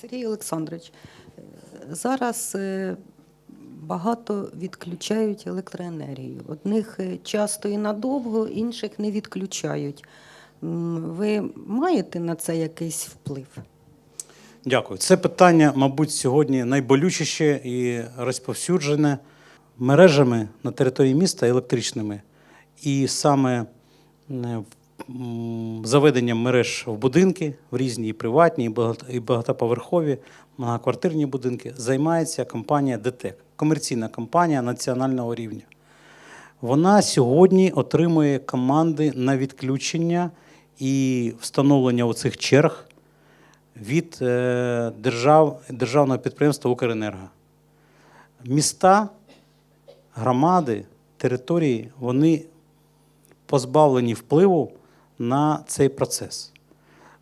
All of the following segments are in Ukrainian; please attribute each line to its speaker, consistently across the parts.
Speaker 1: Сергій Олександрович, е, зараз е, багато відключають електроенергію. Одних е, часто і надовго, інших не відключають. Ви маєте на це якийсь вплив?
Speaker 2: Дякую. Це питання, мабуть, сьогодні найболючіше і розповсюджене мережами на території міста електричними. І саме м, заведенням мереж в будинки, в різні і приватні, і багатоповерхові, многоквартирні будинки займається компанія ДТЕК, комерційна компанія національного рівня. Вона сьогодні отримує команди на відключення і встановлення оцих черг від е, держав, державного підприємства Укренерго. Міста, громади, території вони позбавлені впливу на цей процес.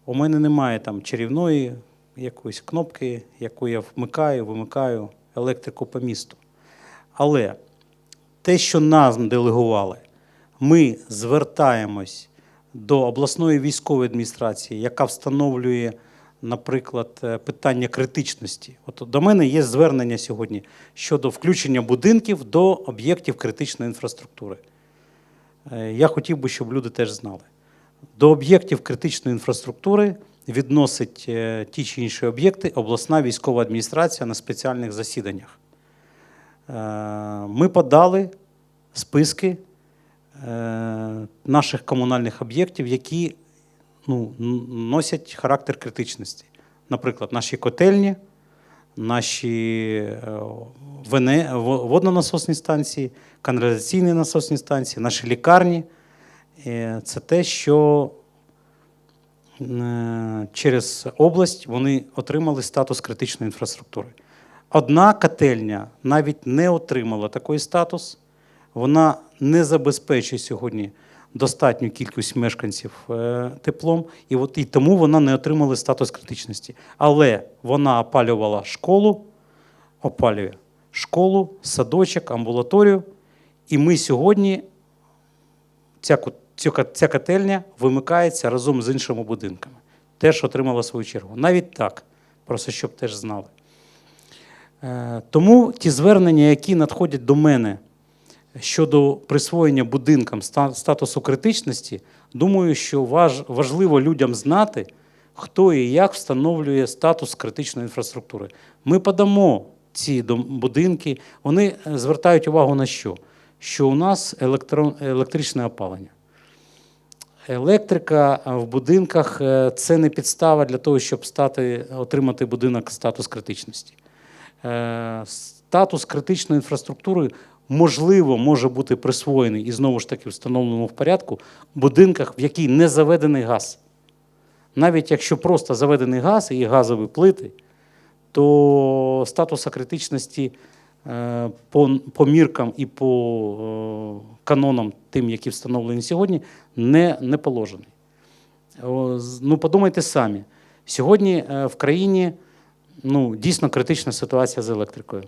Speaker 2: У мене немає там чарівної якоїсь кнопки, яку я вмикаю, вимикаю електрику по місту. Але те, що нам делегували, ми звертаємось до обласної військової адміністрації, яка встановлює, наприклад, е, питання критичності. От до мене є звернення сьогодні щодо включення будинків до об'єктів критичної інфраструктури. Е, Я хотів би, щоб люди теж знали. До об'єктів критичної інфраструктури відносить е, ті чи інші об'єкти обласна військова адміністрація на спеціальних засіданнях. Е, Ми подали списки е, наших комунальних об'єктів, які ну, носять характер критичності. Наприклад, наші котельні, наші вене- во- водонасосні станції, каналізаційні насосні станції, наші лікарні. Е, Це те, що е, через область вони отримали статус критичної інфраструктури. Одна котельня навіть не отримала такий статус. Вона не забезпечує сьогодні достатню кількість мешканців е, теплом, і, от, і тому вона не отримала статус критичності. Але вона опалювала школу, опалює школу, садочок, амбулаторію. І ми сьогодні ця, ця котельня вимикається разом з іншими будинками. Теж отримала свою чергу. Навіть так, просто щоб теж знали. Е, Тому ті звернення, які надходять до мене щодо присвоєння будинкам статусу критичності, думаю, що важливо людям знати, хто і як встановлює статус критичної інфраструктури. Ми подамо ці будинки, вони е, звертають увагу на що? Що у нас електричне опалення. Електрика е, в будинках е, це не підстава для того, щоб стати, отримати будинок статус критичності. Е, Статус критичної інфраструктури можливо може бути присвоєний і знову ж таки встановленому в порядку будинках, в якій не заведений газ. Навіть якщо просто заведений газ і газові плити, то статуса критичності по, по міркам і по е, канонам, тим, які встановлені сьогодні, не, не положений. Ну, подумайте самі. Сьогодні е, в країні ну, дійсно критична ситуація з електрикою.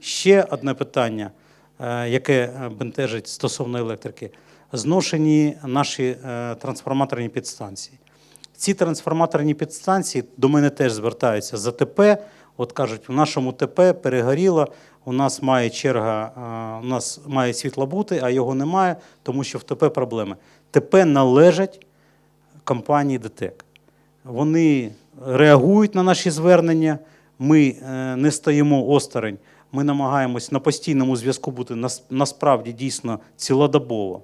Speaker 2: Ще одне питання, е, яке е, бентежить стосовно електрики: зношені наші е, трансформаторні підстанції. Ці трансформаторні підстанції до мене теж звертаються за ТП. От кажуть, в нашому ТП перегоріло, у нас має черга, у нас має світло бути, а його немає, тому що в ТП проблеми. ТП належать компанії ДТЕК. Вони реагують на наші звернення. Ми е, не стоїмо осторонь. Ми намагаємось на постійному зв'язку бути насправді дійсно цілодобово.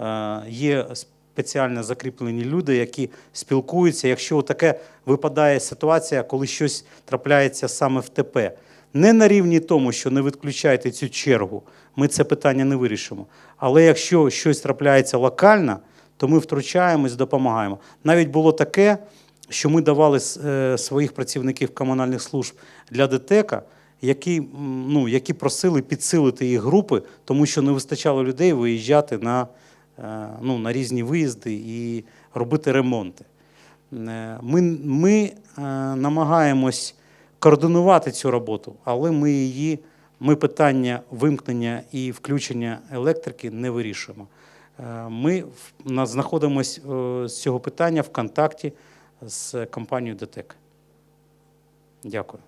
Speaker 2: Е, Є спеціально закріплені люди, які спілкуються. Якщо таке випадає ситуація, коли щось трапляється саме в ТП. Не на рівні тому, що не відключайте цю чергу, ми це питання не вирішимо. Але якщо щось трапляється локально, то ми втручаємось, допомагаємо. Навіть було таке, що ми давали е, своїх працівників комунальних служб для ДТЕКа, які, ну, які просили підсилити їх групи, тому що не вистачало людей виїжджати на, ну, на різні виїзди і робити ремонти. Е, Ми, ми е, намагаємось координувати цю роботу, але ми її, ми питання вимкнення і включення електрики не вирішуємо. Е, Ми знаходимося е, з цього питання в контакті з компанією ДТЕК. Дякую.